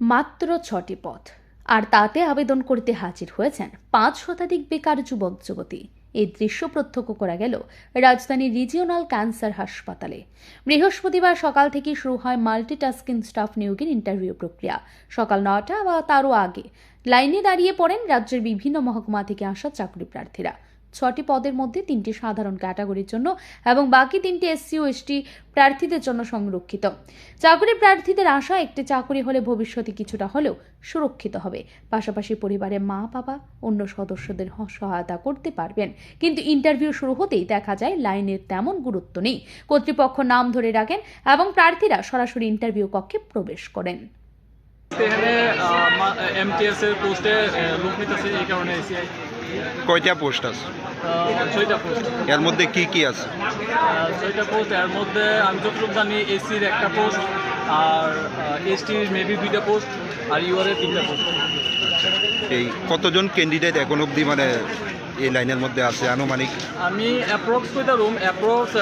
মাত্র ছটি পদ আর তাতে আবেদন করতে হাজির হয়েছেন পাঁচ শতাধিক বেকার যুবক যুবতী। এই দৃশ্য প্রত্যক্ষ করা গেল রাজধানীর রিজিওনাল ক্যান্সার হাসপাতালে। বৃহস্পতিবার সকাল থেকে শুরু হয় মাল্টিটাস্কিং স্টাফ নিয়োগের ইন্টারভিউ প্রক্রিয়া। সকাল নটা বা তারও আগে। লাইনে দাঁড়িয়ে পড়েন রাজ্যের বিভিন্ন মহকুমা থেকে আসা চাকরি প্রার্থীরা। ছটি পদের মধ্যে তিনটি সাধারণ ক্যাটাগরির জন্য এবং বাকি তিনটি এসসি ও এসটি প্রার্থীদের জন্য সংরক্ষিত। চাকরি প্রার্থীদের আশা, একটি চাকরি হলে ভবিষ্যতে কিছুটা হলেও সুরক্ষিত হবে। পাশাপাশি পরিবারের মা, বাবা, অন্য সদস্যদের সহায়তা করতে পারবেন। কিন্তু ইন্টারভিউ শুরু হতেই দেখা যায়, লাইনের তেমন গুরুত্ব নেই। কর্তৃপক্ষ নাম ধরে রাখেন এবং প্রার্থীরা সরাসরি ইন্টারভিউ কক্ষে প্রবেশ করেন। এখানে এমটিএস এর পোস্টে লোক নিতেছে এই কারণে এসিআই কয়টা পোস্ট আছে ছয়টা পোস্ট এর মধ্যে কি কি আছে ছয়টা পোস্ট এর মধ্যে আমি যতটুকু জানি এসির একটা পোস্ট আর এসটির মেবি দুইটা পোস্ট আর ইউআর এর তিনটা পোস্ট এই কতজন ক্যান্ডিডেট এখন অবধি মানে এই লাইনের মধ্যে আছে আনুমানিক? আমি অ্যাপ্রক্স কইতা room approx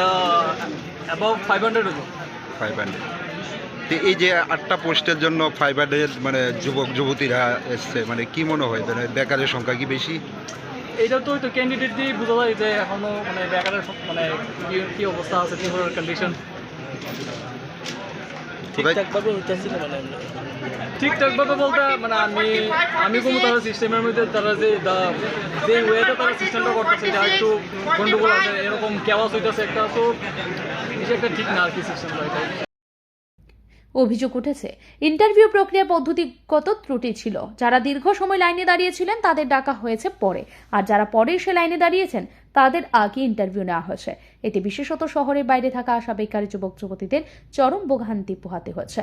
about five hundred five hundred তো এই যে আটটা পোস্টের জন্য হান্ড্রেড মানে যুবক যুবতীরা এসছে মানে কি মনে হয়? মানে বেকারের সংখ্যা কি বেশি? এটা তো ওই তো ক্যান্ডিডেট দিয়ে বোঝা যায় যে এখনও মানে বেকারের মানে কি- কি অবস্থা আছে কি ধরনের কন্ডিশন ঠিকঠাকভাবে মানে। ঠিকঠাকভাবে বলতে মানে আমি আমি কোনো তারা সিস্টেমের মধ্যে তারা যে যে ওয়েতে তারা সিস্টেমটা করতেছে এটা একটু গন্ডগোল আছে এরকম কেওয়াস হইতেছে একটা তো এটা একটা ঠিক না আর কি সিস্টেমটা এটা অভিযোগ উঠেছে। ইন্টারভিউ প্রক্রিয়া পদ্ধতিগত ত্রুটি ছিল। যারা দীর্ঘ সময় লাইনে দাঁড়িয়েছিলেন তাদের ডাকা হয়েছে পরে। আর যারা পরে এসে লাইনে দাঁড়িয়েছেন তাদের আগে ইন্টারভিউ নেওয়া হয়েছে। এতে বিশেষত শহরের বাইরে থাকা আশা বেকার যুবক যুবতীদের চরম ভোগান্তি পোহাতে হয়েছে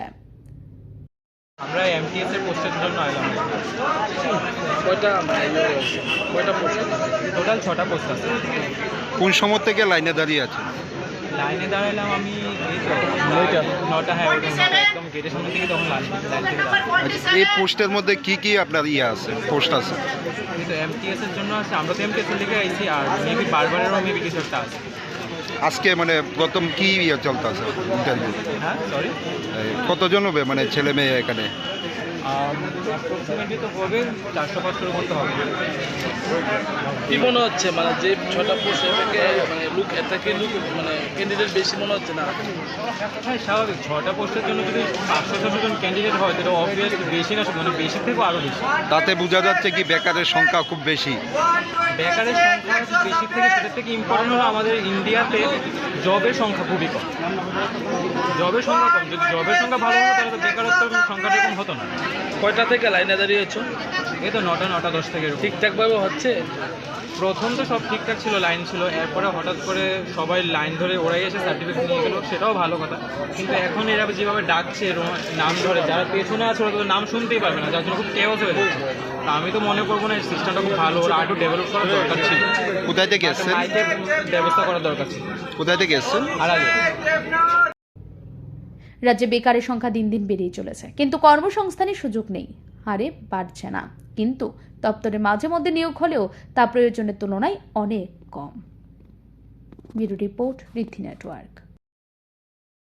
আমরা এমটিএস এর পোস্টের জন্য এলাম কয়টা মানে ইয়ে? কয়টা পোস্ট টোটাল ছটা পোস্ট আছে। কোন সময় থেকে লাইনে দাঁড়িয়ে আছে লাইনে দাঁড়ালাম আমি এই নটা হ্যাঁ নটা একদম গেটের সামনে থেকে তখন লাইন। আচ্ছা, এই পোস্টের মধ্যে কি কি আপনার ইয়ে আছে পোস্ট আছে? কিন্তু এমটিএস এর জন্য আছে আমরা তো এমটিএস থেকে আইছি আর মেবি বারবারেরও মেবি কিছু একটা আছে। আজকে মানে প্রথম কি ইয়ে চলতে আছে ইন্টারভিউ হ্যাঁ সরি কতজন হবে মানে ছেলে মেয়ে এখানে? কি মনে হচ্ছে? মানে যে ছটা পোস্ট থেকে মানে লুক এর লুক মানে ক্যান্ডিডেট বেশি মনে হচ্ছে না? হ্যাঁ স্বাভাবিক। ছটা পোস্টের জন্য যদি পাঁচশো ছশো জন ক্যান্ডিডেট হয় তাহলে অবভিয়াসলি বেশি না শুধু, মানে বেশি আরও বেশি। তাতে বোঝা যাচ্ছে কি বেকারের সংখ্যা খুব বেশি? বেকারের সংখ্যা বেশি থেকে সেটার থেকে ইম্পর্টেন্ট হলো আমাদের ইন্ডিয়াতে জবের সংখ্যা খুবই কম। জবের সংখ্যা কম। যদি জবের সংখ্যা ভালো হতো, তাহলে তো বেকারত্বের সংখ্যাটা এরকম হতো না। কয়টা থেকে লাইনে দাঁড়িয়েছো? তো নটা নটা দশ থেকে ঠিকঠাকভাবে হচ্ছে? প্রথম তো সব ঠিকঠাক ছিল লাইন ছিল। এরপরে হঠাৎ করে সবাই লাইন ধরে ওরাই এসে সার্টিফিকেট নিয়ে গেলো সেটাও ভালো কথা। কিন্তু এখন এরা যেভাবে ডাকছে নাম ধরে যারা পেছনে আছে ওরা তো নাম শুনতেই পারবে না যার জন্য খুব হয়ে যাচ্ছে। আমি তো মনে করব না সিস্টেমটা খুব ভালো ওরা আরও ডেভেলপ করার দরকার ছিল। কোথায় থেকে মাইকের ব্যবস্থা করার দরকার ছিল। কোথায় থেকে আর আগে। রাজ্যে বেকারের সংখ্যা দিন দিন বেড়েই চলেছে কিন্তু কর্মসংস্থানের সুযোগ নেই। হারে বাড়ছে না। কিন্তু দপ্তরে মাঝে মধ্যে নিয়োগ হলেও তা প্রয়োজনের তুলনায় অনেক কম। Bureau report Riddhi network.